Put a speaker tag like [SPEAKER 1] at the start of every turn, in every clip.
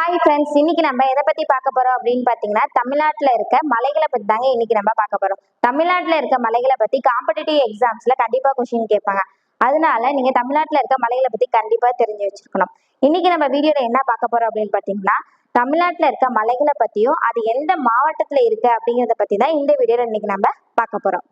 [SPEAKER 1] Hi friends இன்னைக்கு நம்ம எதை பத்தி பார்க்க போறோம் அப்படின்னு பாத்தீங்கன்னா தமிழ்நாட்டுல இருக்க மலைகளை பத்தி தாங்க இன்னைக்கு நம்ம பார்க்க போறோம். தமிழ்நாட்டுல இருக்க மலைகளை பத்தி காம்படிட்டிவ் எக்ஸாம்ஸ்ல கண்டிப்பா கொஸ்டின் கேட்பாங்க. அதனால நீங்க தமிழ்நாட்டுல இருக்க மலைகளை பத்தி கண்டிப்பா தெரிஞ்சு வச்சிருக்கணும். இன்னைக்கு நம்ம வீடியோல என்ன பார்க்க போறோம் அப்படின்னு பாத்தீங்கன்னா தமிழ்நாட்டுல இருக்க மலைகளை பத்தியும் அது எந்த மாவட்டத்துல இருக்கு அப்படிங்கறத பத்தி தான் இந்த வீடியோல இன்னைக்கு நம்ம பார்க்க போறோம்.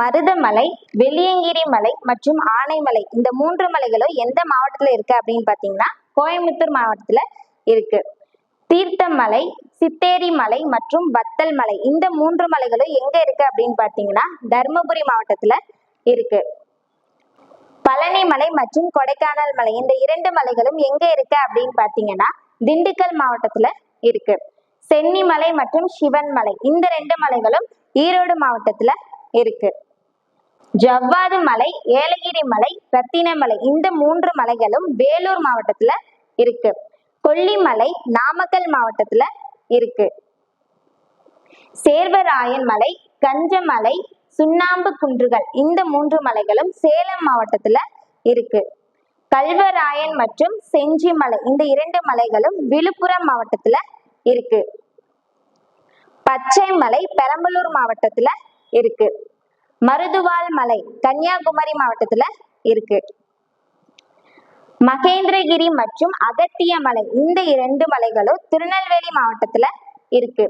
[SPEAKER 1] மருதமலை வெள்ளியங்கிரி மலை மற்றும் ஆனைமலை இந்த மூன்று மலைகளும் எந்த மாவட்டத்துல இருக்கு அப்படின்னு பாத்தீங்கன்னா கோயம்புத்தூர் மாவட்டத்துல இருக்கு. தீர்த்தமலை சித்தேரி மலை மற்றும் வத்தல் மலை. இந்த மூன்று மலைகளும் எங்க இருக்கு அப்படின்னு பாத்தீங்கன்னா தர்மபுரி மாவட்டத்துல இருக்கு. பழனி மலை மற்றும் கொடைக்கானல் மலை. இந்த இரண்டு மலைகளும் எங்க இருக்கு அப்படின்னு பாத்தீங்கன்னா திண்டுக்கல் மாவட்டத்துல இருக்கு. சென்னிமலை மற்றும் சிவன் மலை. இந்த ரெண்டு மலைகளும் ஈரோடு மாவட்டத்துல இருக்கு. ஜவ்வாது மலை ஏலகிரி மலை ரத்தினமலை இந்த மூன்று மலைகளும் வேலூர் மாவட்டத்துல இருக்கு. கொல்லிமலை நாமக்கல் மாவட்டத்துல இருக்கு. சேர்வராயன் மலை கஞ்சமலை சுண்ணாம்பு குன்றுகள் இந்த மூன்று மலைகளும் சேலம் மாவட்டத்துல இருக்கு. கல்வராயன் மற்றும் செஞ்சி மலை இந்த இரண்டு மலைகளும் விழுப்புரம் மாவட்டத்துல இருக்கு. பச்சை மலை பெரம்பலூர் மாவட்டத்துல இருக்கு. மருதுவால் மலை கன்னியாகுமரி மாவட்டத்துல இருக்கு. மகேந்திரகிரி மற்றும் அகத்திய மலை இந்த இரண்டு மலைகளும் திருநெல்வேலி மாவட்டத்துல இருக்கு.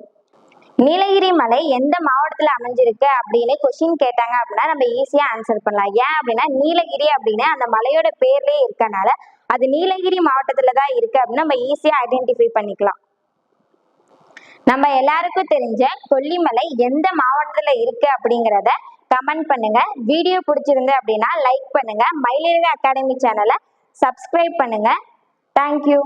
[SPEAKER 1] நீலகிரி மலை எந்த மாவட்டத்துல அமைஞ்சிருக்கு அப்படின்னு கொஸ்டின் கேட்டாங்க அப்படின்னா நம்ம ஈஸியா ஆன்சர் பண்ணலாம். ஏன் அப்படின்னா நீலகிரி அப்படின்னு அந்த மலையோட பேர்லயே இருக்கனால அது நீலகிரி மாவட்டத்துல தான் இருக்கு அப்படின்னு நம்ம ஈஸியா ஐடென்டிஃபை பண்ணிக்கலாம். நம்ம எல்லாருக்கும் தெரிஞ்ச கொல்லிமலை எந்த மாவட்டத்துல இருக்கு அப்படிங்கிறத கமெண்ட் பண்ணுங்க. வீடியோ பிடிச்சிருந்து அப்படின்னா லைக் பண்ணுங்க. மயிலிறகு அகாடமி சேனலை சப்ஸ்கிரைப் பண்ணுங்க. தேங்க்யூ